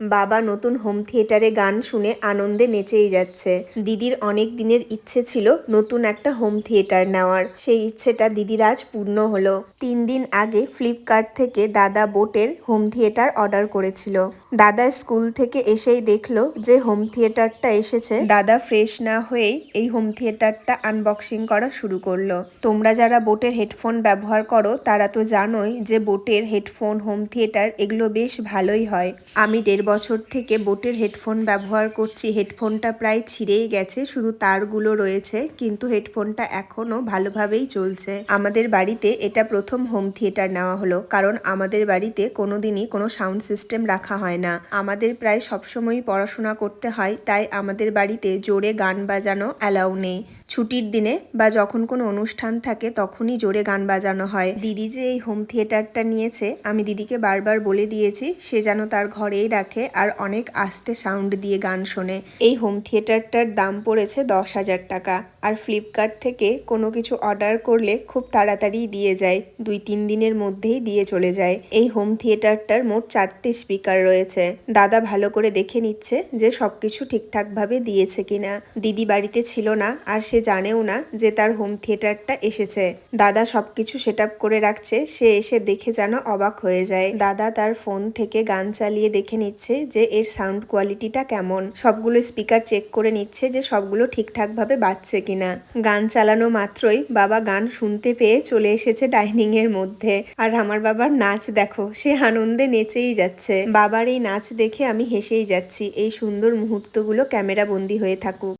বাবা নতুন হোম থিয়েটারে গান শুনে আনন্দে নেচেই যাচ্ছে। দিদির অনেক দিনের ইচ্ছে ছিল নতুন একটা হোম থিয়েটার নেওয়ার। সেই ইচ্ছেটা দিদির আজ পূর্ণ হলো। তিন দিন আগে ফ্লিপকার্ট থেকে দাদা বোটের হোম থিয়েটার অর্ডার করেছিল। দাদা স্কুল থেকে এসেই দেখল যে হোম থিয়েটারটা এসেছে। দাদা ফ্রেশ না হয়েই এই হোম থিয়েটারটা আনবক্সিং করা শুরু করল। তোমরা যারা বোটের হেডফোন ব্যবহার করো, তারা তো জানোই যে বোটের হেডফোন হোম থিয়েটার এগুলো বেশ ভালোই হয়। আমি দেড় বছর থেকে বোটের হেডফোন ব্যবহার করছি। হেডফোনটা প্রায় ছিঁড়েই গেছে, শুধু তারগুলো রয়েছে, কিন্তু হেডফোনটা এখনও ভালোভাবেই চলছে। আমাদের বাড়িতে এটা প্রথম হোম থিয়েটার নেওয়া হলো, কারণ আমাদের বাড়িতে কোনোদিনই কোনো সাউন্ড সিস্টেম রাখা হয় না। আমাদের প্রায় সবসময়ই পড়াশোনা করতে হয়, তাই আমাদের বাড়িতে জোরে গান বাজানো অ্যালাউ নেই। ছুটির দিনে বা যখন কোনো অনুষ্ঠান থাকে, তখনই জোরে গান বাজানো হয়। দিদি যে এই হোম থিয়েটারটা নিয়েছে, আমি দিদিকে বারবার বলে দিয়েছি, সে যেন তার ঘরেই রাখে। আর অনেক আস্তে সাউন্ড দিয়ে গান শোনে। এই হোম থিয়েটারটার দাম পড়েছে দশ হাজার টাকা। আর ফ্লিপকার্ট থেকে কোনো কিছু অর্ডার করলে খুব তাড়াতাড়ি দিয়ে যায়। দুই তিন দিনের মধ্যেই দিয়ে চলে যায়। এই হোম থিয়েটারটার মোট চারটে স্পিকার রয়েছে। দাদা ভালো করে দেখে নিচ্ছে যে সবকিছু ঠিকঠাকভাবে দিয়েছে কিনা। দিদি বাড়িতে ছিল না আর সে জানেও না যে তার হোম থিয়েটারটা এসেছে। দাদা সবকিছু সেট আপ করে রাখছে, সে এসে দেখে যেন অবাক হয়ে যায়। দাদা তার ফোন থেকে গান চালিয়ে দেখে নিচ্ছে যে এর সাউন্ড কোয়ালিটিটা কেমন, সবগুলো স্পিকার চেক করে নিচ্ছে যে সবগুলো ঠিকঠাকভাবে বাজছে কিনা। গান চালানো মাত্রই বাবা গান শুনতে পেয়ে চলে এসেছে ডাইনিং এর মধ্যে। আর আমার বাবার নাচ দেখো, সে আনন্দে নেচেই যাচ্ছে। বাবার এই নাচ দেখে আমি হেসেই যাচ্ছি, এই সুন্দর মুহূর্তগুলো ক্যামেরা বন্দি হয়ে থাকুক।